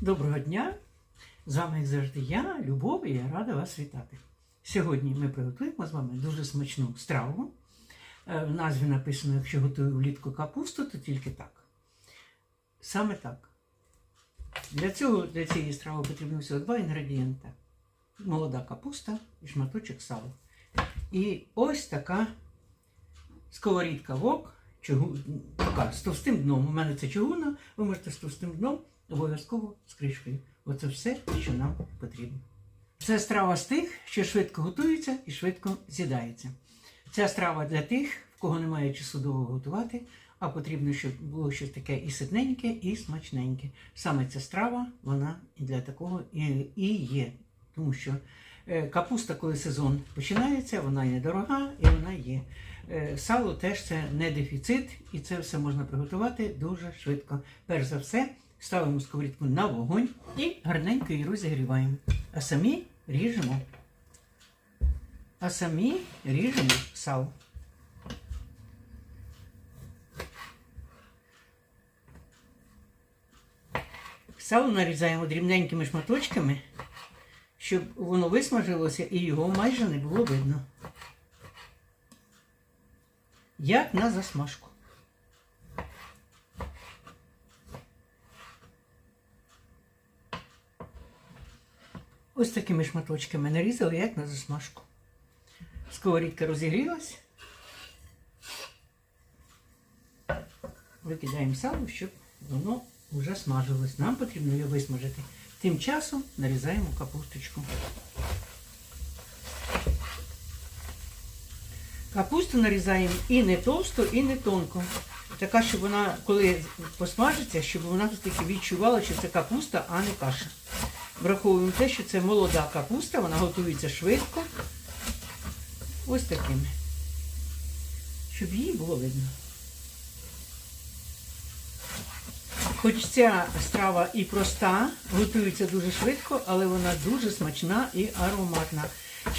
Доброго дня! З вами, як завжди, я, Любов, і я рада вас вітати. Сьогодні ми приготуємо з вами дуже смачну страву. Е, В назві написано, якщо готую влітку капусту, то тільки так. Саме так. Для цього для цієї страви потрібно всього два інгредієнти: молода капуста і шматочок сала. І ось така сковорідка вок, чугу, така з товстим дном. У мене це чугуна, ви можете з товстим дном, обов'язково з кришкою. Оце все, що нам потрібно. Це страва з тих, що швидко готується і швидко з'їдається. Ця страва для тих, в кого немає часу довго готувати, а потрібно, щоб було щось таке і ситненьке, і смачненьке. Саме ця страва, вона і для такого і, і є. Тому що е, капуста, коли сезон починається, вона і недорога, і вона є. Е, Сало теж це не дефіцит, і це все можна приготувати дуже швидко. Перш за все, ставимо сковорідку на вогонь і гарненько її розігріваємо. А самі ріжемо. А самі ріжемо сало. Сало нарізаємо дрібненькими шматочками, щоб воно висмажилося і його майже не було видно. Як на засмажку. Ось такими шматочками нарізали, як на засмажку. Сковорідка розігрілась. Викидаємо сало, щоб воно вже смажилось. Нам потрібно його висмажити. Тим часом нарізаємо капусточку. Капусту нарізаємо і не товсто, і не тонко. Така, щоб вона, коли посмажиться, щоб вона все-таки відчувала, що це капуста, а не каша. Враховуємо те, що це молода капуста, вона готується швидко. Ось такими. Щоб її було видно. Хоч ця страва і проста, готується дуже швидко, але вона дуже смачна і ароматна.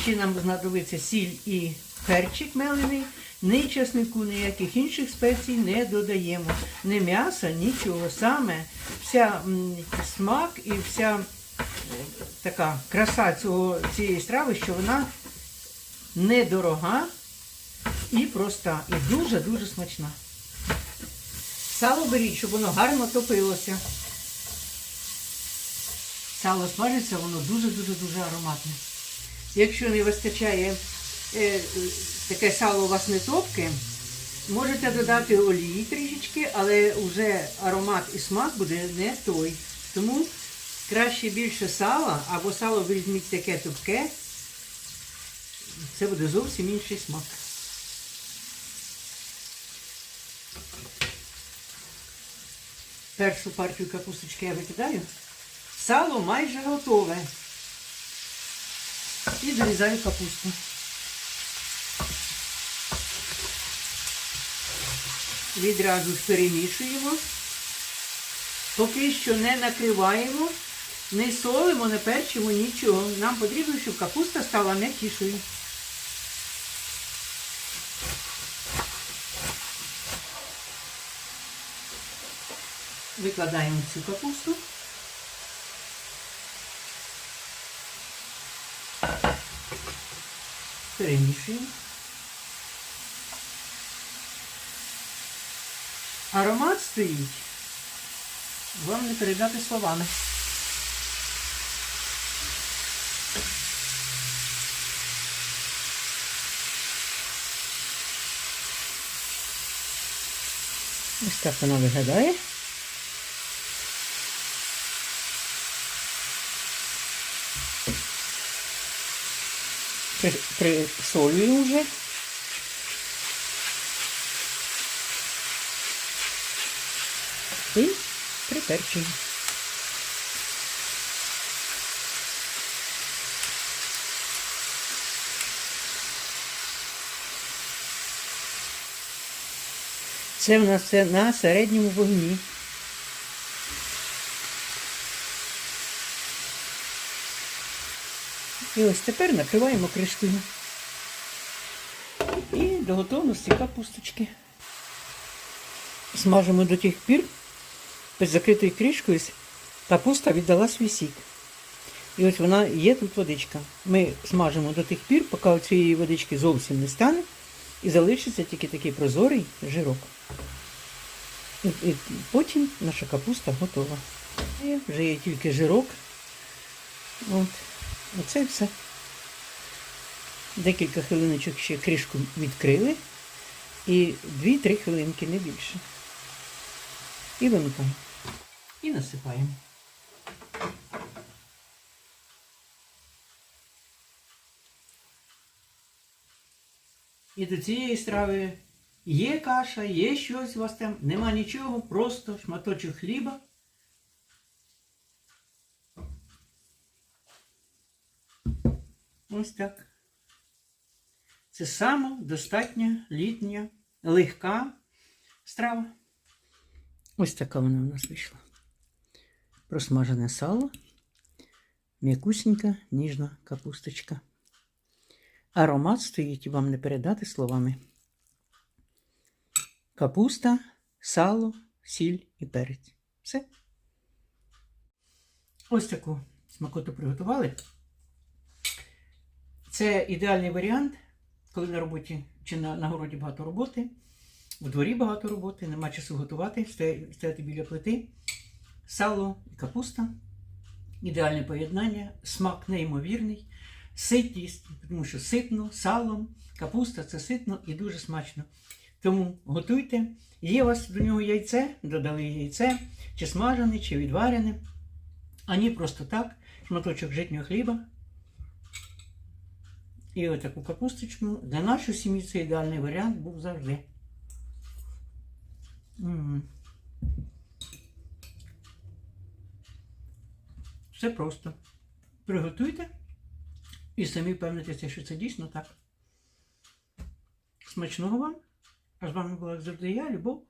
Ще нам знадобиться сіль і перчик мелений, ні чеснику, ніяких інших спецій не додаємо. Ні м'яса, нічого. Саме вся смак і вся така краса цього, цієї страви, що вона недорога і проста, і дуже-дуже смачна. Сало беріть, щоб воно гарно топилося. Сало смажиться, воно дуже-дуже-дуже ароматне. Якщо не вистачає е, таке сало у вас не топке, можете додати олії трішечки, але вже аромат і смак буде не той. Тому краще більше сала, або сало візьміть таке топке, це буде зовсім інший смак. Першу партію капусточки я викидаю. Сало майже готове. І дорізаю капусту. Відразу ж перемішуємо. Поки що не накриваємо, не солимо, не перчимо нічого. Нам потрібно, щоб капуста стала м'якішою. Викладаємо цю капусту. Перемішуємо. Аромат стоїть. Вам не передати словами. Ось так вона виглядає. Присолюю вже. І приперчуємо. Це в нас все на середньому вогні. І ось тепер накриваємо кришкою. І до готовності капусточки. Смажимо до тих пір, під закритою кришкою, Капуста віддала свій сік. І ось вона є тут водичка. Ми смажимо до тих пір, поки цієї водички зовсім не стане, і залишиться тільки такий прозорий жирок. І, і потім наша капуста готова. І вже є тільки жирок. От. Оце все. Декілька хвилиночок ще кришку відкрили. І 2-3 хвилинки, не більше. І вимикаємо. І насипаємо. І до цієї страви є каша, є щось у вас там, нема нічого, просто шматочок хліба. Ось так. Це сама достатня літня, легка страва. Ось така вона у нас вийшла. Просмажене сало, м'якусенька, ніжна капусточка. Аромат стоїть вам не передати словами. Капуста, сало, сіль і перець. Все. Ось таку смакоту приготували. Це ідеальний варіант, коли на роботі чи на, на городі багато роботи, в дворі багато роботи, нема часу готувати, стояти біля плити. Сало і капуста. Ідеальне поєднання, смак неймовірний, ситність, тому що ситно, салом, капуста це ситно і дуже смачно. Тому готуйте. Є у вас до нього яйце, додали яйце, чи смажене, чи відварене. А ні, просто так, шматочок житнього хліба. І отаку капусточку. Для нашої сім'ї це ідеальний варіант був завжди. Все просто. Приготуйте і самі впевнитися, що це дійсно так. Смачного вам! А з вами була як завжди я, Любов.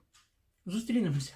Зустрінемося.